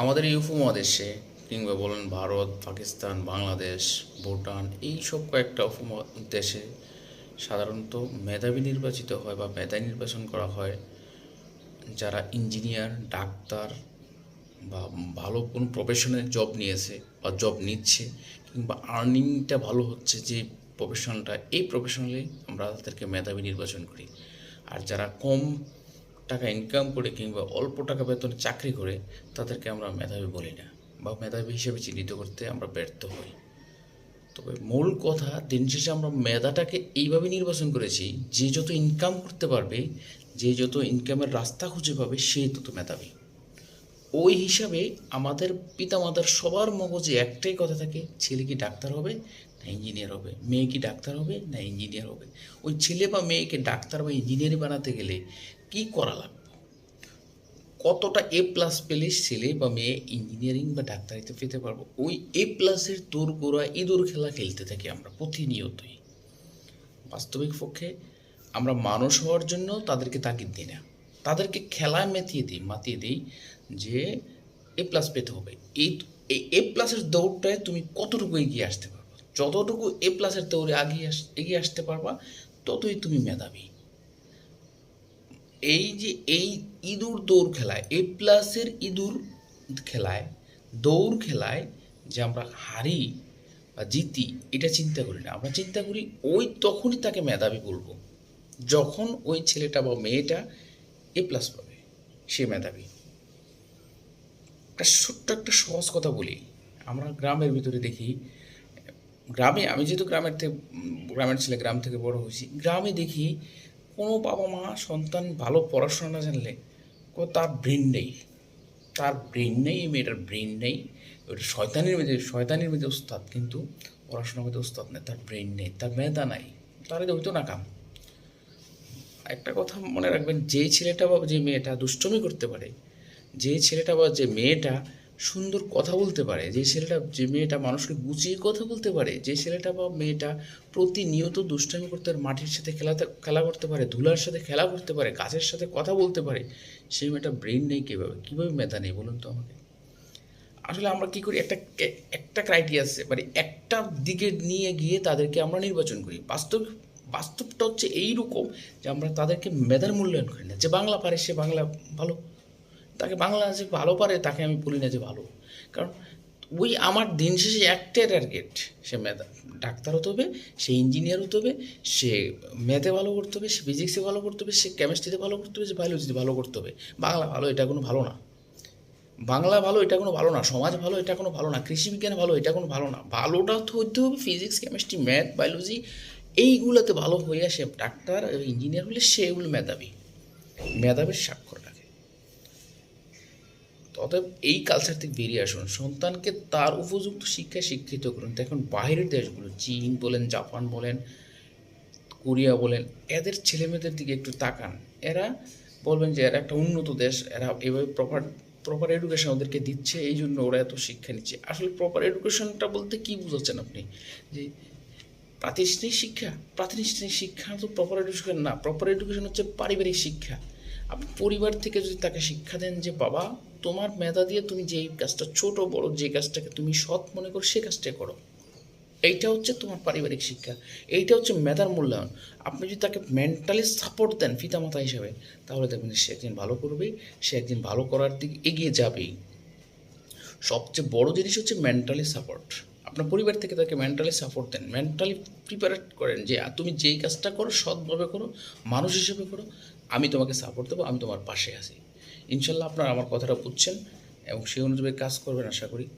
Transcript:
আমাদের এই উপমহাদেশে, কিংবা বলেন ভারত, পাকিস্তান, বাংলাদেশ, ভুটান, এই সব কয়েকটা উপমহাদেশে সাধারণত মেধাবী নির্বাচিত হয় বা মেধাবী নির্বাচন করা হয়। যারা ইঞ্জিনিয়ার, ডাক্তার বা ভালো কোনো প্রফেশনে জব নিয়েছে বা জব নিচ্ছে, কিংবা আর্নিংটা ভালো হচ্ছে যে প্রফেশনটা এই প্রফেশনালি আমরা তাদেরকে মেধাবী নির্বাচন করি। আর যারা কম টাকা ইনকাম করে কিংবা অল্প টাকা বেতনে চাকরি করে, তাদেরকে আমরা মেধাবী বলি না বা মেধাবী হিসেবে চিহ্নিত করতে আমরা ব্যর্থ হই। তবে মূল কথা, দিন শেষে আমরা মেধাটাকে এইভাবে নির্বাচন করেছি, যে যত ইনকাম করতে পারবে, যে যত ইনকামের রাস্তা খুঁজে পাবে সেই তত মেধাবী। ওই হিসাবে আমাদের পিতামাতার সবার মগজে একটাই কথা থাকে, ছেলে কি ডাক্তার হবে? না ইঞ্জিনিয়ার হবে। মেয়ে কি ডাক্তার হবে? না ইঞ্জিনিয়ার হবে। ওই ছেলে বা মেয়েকে ডাক্তার বা ইঞ্জিনিয়ার বানাতে গেলে কি করা লাগবে? কতটা এ প্লাস পেলে ছেলে বা মেয়ে ইঞ্জিনিয়ারিং বা ডাক্তারিতে পেতে পারব? ওই এ প্লাসের দূর গোড়া, ইঁদুর খেলা খেলতে থাকি আমরা প্রতিনিয়তই। বাস্তবিক পক্ষে আমরা মানুষ হওয়ার জন্য তাদেরকে তাগিদ দিই না। তাদেরকে খেলায় মেতিয়ে দিই, মাতিয়ে দিই যে এ প্লাস পেতে হবে। এই এ প্লাসের দৌড়টায় তুমি কতটুকু এগিয়ে আসতে পারবে যতটুকু এ প্লাসের দৌড়ে আগিয়ে আস, এগিয়ে আসতে পারবা, ততই তুমি মেধাবী। এই যে এই ইঁদুর দৌড় খেলায় এ প্লাসের ইঁদুর খেলায়, দৌড় খেলায় যে আমরা হারি বা জিতি, এটা চিন্তা করি না। আমরা চিন্তা করি ওই তখনই তাকে মেধাবী বলব। যখন ওই ছেলেটা বা মেয়েটা এ প্লাস পাবে, সে মেধাবী। একটা ছোট্ট একটা সহজ কথা বলি। আমরা গ্রামের ভিতরে দেখি গ্রামে, আমি যেহেতু গ্রামের থেকে, গ্রামের ছেলে, গ্রাম থেকে বড় হয়েছি, গ্রামে দেখি কোনো বাবা মা সন্তান ভালো পড়াশোনা না জানলে তার ব্রেন নেই। তার ব্রেন নেই মেয়েটার ব্রেন নেই ওটা শয়তানের মধ্যে শয়তানের মধ্যে উস্তাদ কিন্তু পড়াশোনার মধ্যে উস্তাদ নেই, তার ব্রেন নেই, তার মেধা নাই, তার হইতো না কাম। একটা কথা মনে রাখবেন, যে ছেলেটা বা যে মেয়েটা দুষ্টমি করতে পারে, যে ছেলেটা বা যে মেয়েটা সুন্দর কথা বলতে পারে, যে ছেলেটা, যে মেয়েটা মানুষকে গুছিয়ে কথা বলতে পারে, যে ছেলেটা বা মেয়েটা প্রতিনিয়ত দুষ্টামি করতে পারে মাটির সাথে খেলাতে, খেলা করতে পারে, ধুলার সাথে খেলা করতে পারে, গাছের সাথে কথা বলতে পারে, সেই মেয়েটা ব্রেন নেই কীভাবে কীভাবে মেধা নেই বলুন তো আমাকে? আসলে আমরা কি করি, একটা একটা ক্রাইটেরিয়া আছে মানে একটা দিকে নিয়ে গিয়ে তাদেরকে আমরা নির্বাচন করি। বাস্তব, বাস্তবটা হচ্ছে এইরকম যে আমরা তাদেরকে মেধার মূল্যায়ন করি না, যে বাংলা পারে সে বাংলা ভালো। তাকে বাংলা যে ভালো পারে, তাকে আমি বলি না যে ভালো। কারণ ওই আমার দিন শেষে একটাই টার্গেট সে ডাক্তার হতে হবে, সে ইঞ্জিনিয়ার হতে হবে, সে ম্যাথে ভালো করতে হবে, সে ফিজিক্সে ভালো করতে হবে, সে কেমিস্ট্রিতে ভালো করতে হবে, সে বায়োলজিতে ভালো করতে হবে। বাংলা ভালো, এটা কোনো ভালো না। বাংলা ভালো, এটা কোনো ভালো না। সমাজ ভালো, এটা কোনো ভালো না। কৃষি বিজ্ঞান ভালো, এটা কোনো ভালো না। ভালোটা তো হইতে হবে ফিজিক্স কেমিস্ট্রি ম্যাথ বায়োলজি এইগুলোতে ভালো হয়ে সে ডাক্তার ইঞ্জিনিয়ার হলে সেগুলো মেধাবী। মেধাবীর স্বাক্ষর। অতএব এই কালচার থেকে বেরিয়ে আসুন। সন্তানকে তার উপযুক্ত শিক্ষায় শিক্ষিত করুন। দেখুন, বাইরের দেশগুলো, চীন বলেন, জাপান বলেন, কোরিয়া বলেন, এদের ছেলেমেয়েদের দিকে একটু তাকান। এরা বলবেন যে এরা একটা উন্নত দেশ, এরা এভাবে প্রপার প্রপার এডুকেশন ওদেরকে দিচ্ছে এই জন্য ওরা এত শিক্ষা নিচ্ছে। আসলে প্রপার এডুকেশনটা বলতে কি বুঝাচ্ছেন আপনি? যে প্রাতিষ্ঠানিক শিক্ষা প্রাতিষ্ঠানিক শিক্ষা তো প্রপার এডুকেশন না প্রপার এডুকেশন হচ্ছে পারিবারিক শিক্ষা। পরিবার থেকে যদি তাকে শিক্ষা দেন যে, বাবা, তোমার মেধা দিয়ে তুমি যে কাজটা, ছোট, বড় যে কাজটাকে তুমি সৎ মনে করো, সে কাজটাই করো। এইটা হচ্ছে তোমার পারিবারিক শিক্ষা। এইটা হচ্ছে মেধার মূল্যায়ন। আপনি যদি তাকে মেন্টালি সাপোর্ট দেন পিতামাতা হিসাবে, তাহলে দেখবেন সে একদিন ভালো করবে সে একদিন ভালো করার দিকে এগিয়ে যাবেই। সবচেয়ে বড় জিনিস হচ্ছে মেন্টালি সাপোর্ট আপনার পরিবার থেকে তাকে মেন্টালি সাপোর্ট দেন। মেন্টালি প্রিপারেট করেন যে তুমি যেই কাজটা করো, সৎভাবে করো, মানুষ হিসেবে করো, আমি তোমাকে সাপোর্ট দেবো, আমি তোমার পাশে আছি। ইনশাল্লাহ আপনারা আমার কথাটা বুঝছেন এবং সেই অনুযায়ী কাজ করবেন, আশা করি।